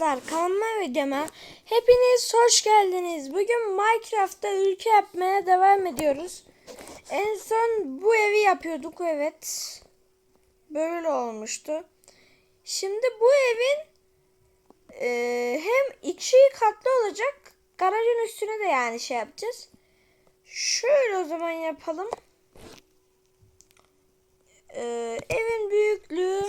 arkadaşlar kanalıma videoma hepiniz hoş geldiniz. Bugün Minecraft'ta ülke yapmaya devam ediyoruz. En son bu evi yapıyorduk evet. Böyle olmuştu. Şimdi bu evin e, hem iki katlı olacak. Garajın üstüne de yani şey yapacağız. Şöyle o zaman yapalım. E, evin büyüklüğü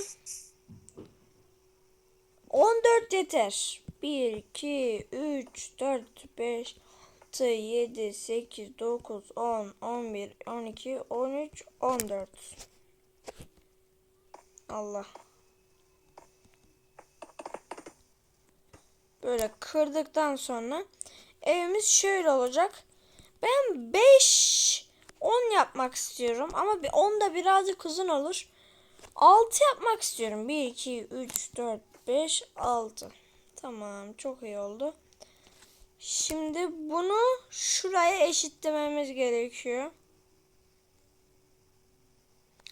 14 yeter. 1, 2, 3, 4, 5, 6, 7, 8, 9, 10, 11, 12, 13, 14. Allah. Böyle kırdıktan sonra evimiz şöyle olacak. Ben 5 10 yapmak istiyorum ama bir 10 da birazcık uzun olur. 6 yapmak istiyorum. 1 2 3 4 5 6. Tamam, çok iyi oldu. Şimdi bunu şuraya eşitlememiz gerekiyor.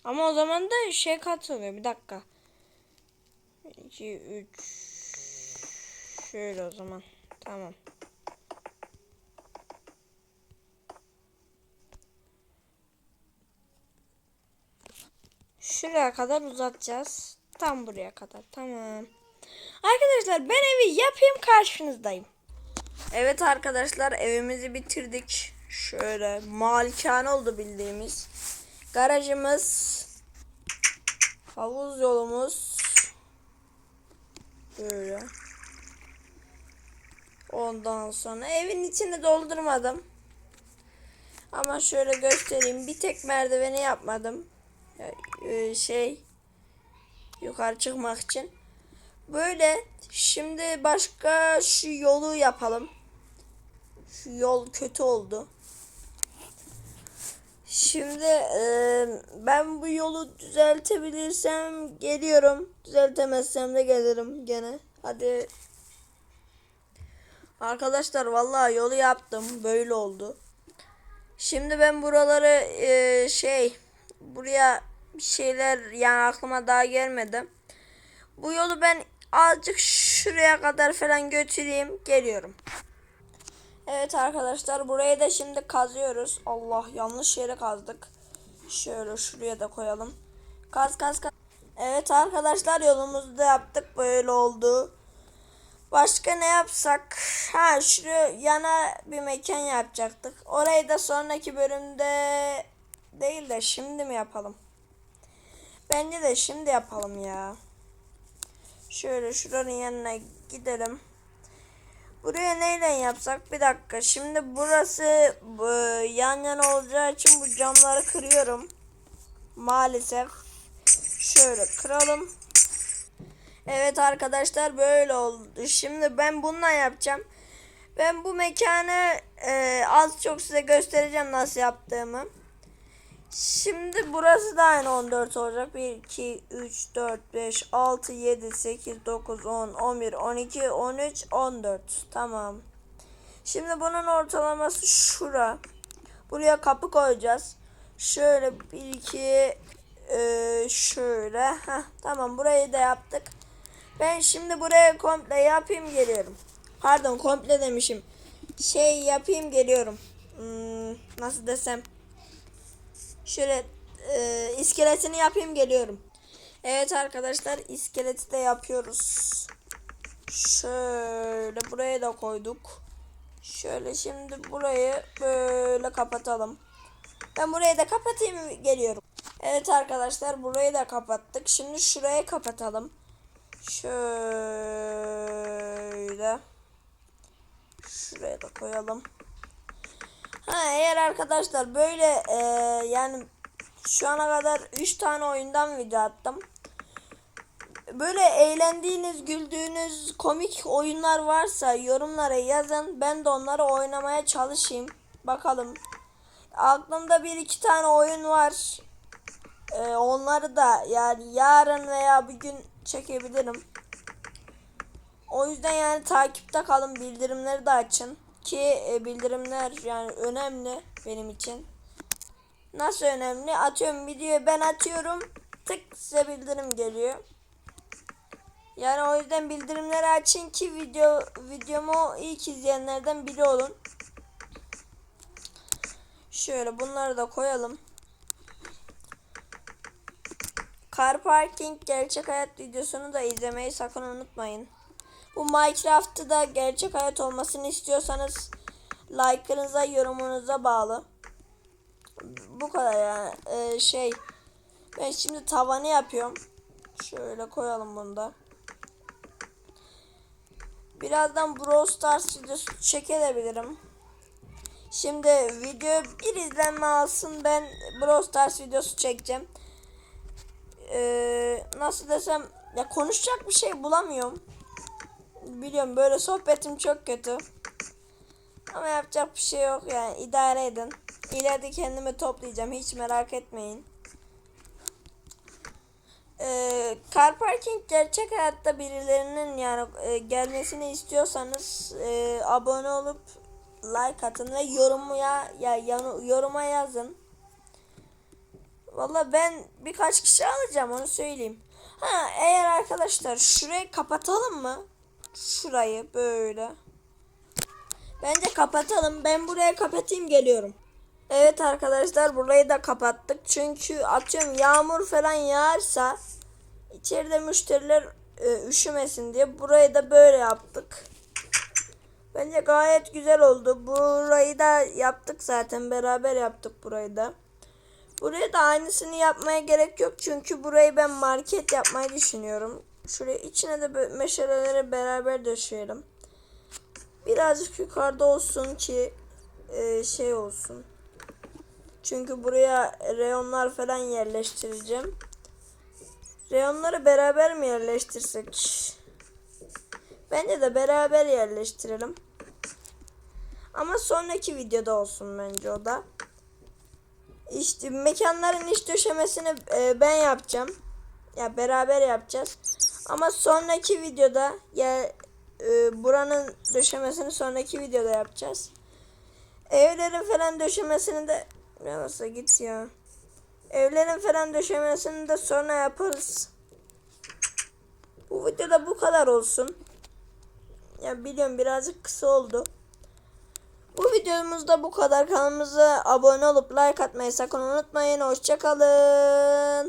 Ama o zaman da şey katılıyor. Bir dakika. 2 3 Şöyle o zaman. Tamam. Şuraya kadar uzatacağız. Tam buraya kadar. Tamam. Arkadaşlar ben evi yapayım karşınızdayım. Evet arkadaşlar evimizi bitirdik. Şöyle malikane oldu bildiğimiz. Garajımız. Havuz yolumuz. Böyle. Ondan sonra evin içini doldurmadım. Ama şöyle göstereyim. Bir tek merdiveni yapmadım. Ee, şey yukarı çıkmak için. Böyle şimdi başka şu yolu yapalım. Şu yol kötü oldu. Şimdi e, ben bu yolu düzeltebilirsem geliyorum. Düzeltemezsem de gelirim gene. Hadi. Arkadaşlar vallahi yolu yaptım. Böyle oldu. Şimdi ben buraları e, şey buraya bir şeyler yani aklıma daha gelmedi. Bu yolu ben azıcık şuraya kadar falan götüreyim. Geliyorum. Evet arkadaşlar burayı da şimdi kazıyoruz. Allah yanlış yere kazdık. Şöyle şuraya da koyalım. Kaz kaz kaz. Evet arkadaşlar yolumuzu da yaptık. Böyle oldu. Başka ne yapsak? Ha şu yana bir mekan yapacaktık. Orayı da sonraki bölümde değil de şimdi mi yapalım? Bence de şimdi yapalım ya. Şöyle şuranın yanına gidelim. Buraya neyle yapsak? Bir dakika. Şimdi burası bu, yan yana olacağı için bu camları kırıyorum. Maalesef. Şöyle kıralım. Evet arkadaşlar böyle oldu. Şimdi ben bununla yapacağım. Ben bu mekanı e, az çok size göstereceğim nasıl yaptığımı. Şimdi burası da aynı 14 olacak. 1, 2, 3, 4, 5, 6, 7, 8, 9, 10, 11, 12, 13, 14. Tamam. Şimdi bunun ortalaması şura. Buraya kapı koyacağız. Şöyle 1, 2, e, şöyle. Heh, tamam burayı da yaptık. Ben şimdi buraya komple yapayım geliyorum. Pardon komple demişim. Şey yapayım geliyorum. Hmm, nasıl desem. Şöyle e, iskeletini yapayım geliyorum. Evet arkadaşlar iskeleti de yapıyoruz. Şöyle buraya da koyduk. Şöyle şimdi burayı böyle kapatalım. Ben burayı da kapatayım geliyorum. Evet arkadaşlar burayı da kapattık. Şimdi şurayı kapatalım. Şöyle. Şuraya da koyalım. Ha eğer arkadaşlar böyle e, yani şu ana kadar 3 tane oyundan video attım. Böyle eğlendiğiniz, güldüğünüz komik oyunlar varsa yorumlara yazın. Ben de onları oynamaya çalışayım. Bakalım. Aklımda bir iki tane oyun var. Ee, onları da yani yarın veya bir gün çekebilirim. O yüzden yani takipte kalın. Bildirimleri de açın. Ki e, bildirimler yani önemli benim için. Nasıl önemli? Atıyorum videoyu ben atıyorum. Tık size bildirim geliyor. Yani o yüzden bildirimleri açın ki video videomu ilk izleyenlerden biri olun. Şöyle bunları da koyalım. Car Parking gerçek hayat videosunu da izlemeyi sakın unutmayın. Bu Minecraft'ı da gerçek hayat olmasını istiyorsanız like'ınıza, yorumunuza bağlı. Bu kadar yani. Ee, şey ben şimdi tavanı yapıyorum. Şöyle koyalım bunu da. Birazdan Brawl Stars videosu çekebilirim. Şimdi video bir izlenme alsın ben Brawl Stars videosu çekeceğim. Ee, nasıl desem ya konuşacak bir şey bulamıyorum. Biliyorum böyle sohbetim çok kötü. Ama yapacak bir şey yok yani idare edin. İleride kendimi toplayacağım hiç merak etmeyin. Ee, car parking gerçek hayatta birilerinin yani e, gelmesini istiyorsanız e, abone olup like atın ve yorumaya ya yanı, yoruma yazın. Valla ben birkaç kişi alacağım onu söyleyeyim. Ha eğer arkadaşlar şurayı kapatalım mı? Şurayı böyle. Bence kapatalım. Ben buraya kapatayım geliyorum. Evet arkadaşlar burayı da kapattık. Çünkü atıyorum yağmur falan yağarsa içeride müşteriler e, üşümesin diye burayı da böyle yaptık. Bence gayet güzel oldu. Burayı da yaptık zaten. Beraber yaptık burayı da. Buraya da aynısını yapmaya gerek yok. Çünkü burayı ben market yapmayı düşünüyorum. Şuraya içine de meşaleleri beraber döşeyelim. Birazcık yukarıda olsun ki e, şey olsun. Çünkü buraya reyonlar falan yerleştireceğim. Reyonları beraber mi yerleştirsek? Bence de beraber yerleştirelim. Ama sonraki videoda olsun bence o da. İşte mekanların iç döşemesini e, ben yapacağım. Ya beraber yapacağız. Ama sonraki videoda ya e, buranın döşemesini sonraki videoda yapacağız. Evlerin falan döşemesini de ne olsa git ya. Evlerin falan döşemesini de sonra yaparız. Bu videoda bu kadar olsun. Ya biliyorum birazcık kısa oldu. Bu videomuzda bu kadar. Kanalımıza abone olup like atmayı sakın unutmayın. Hoşçakalın.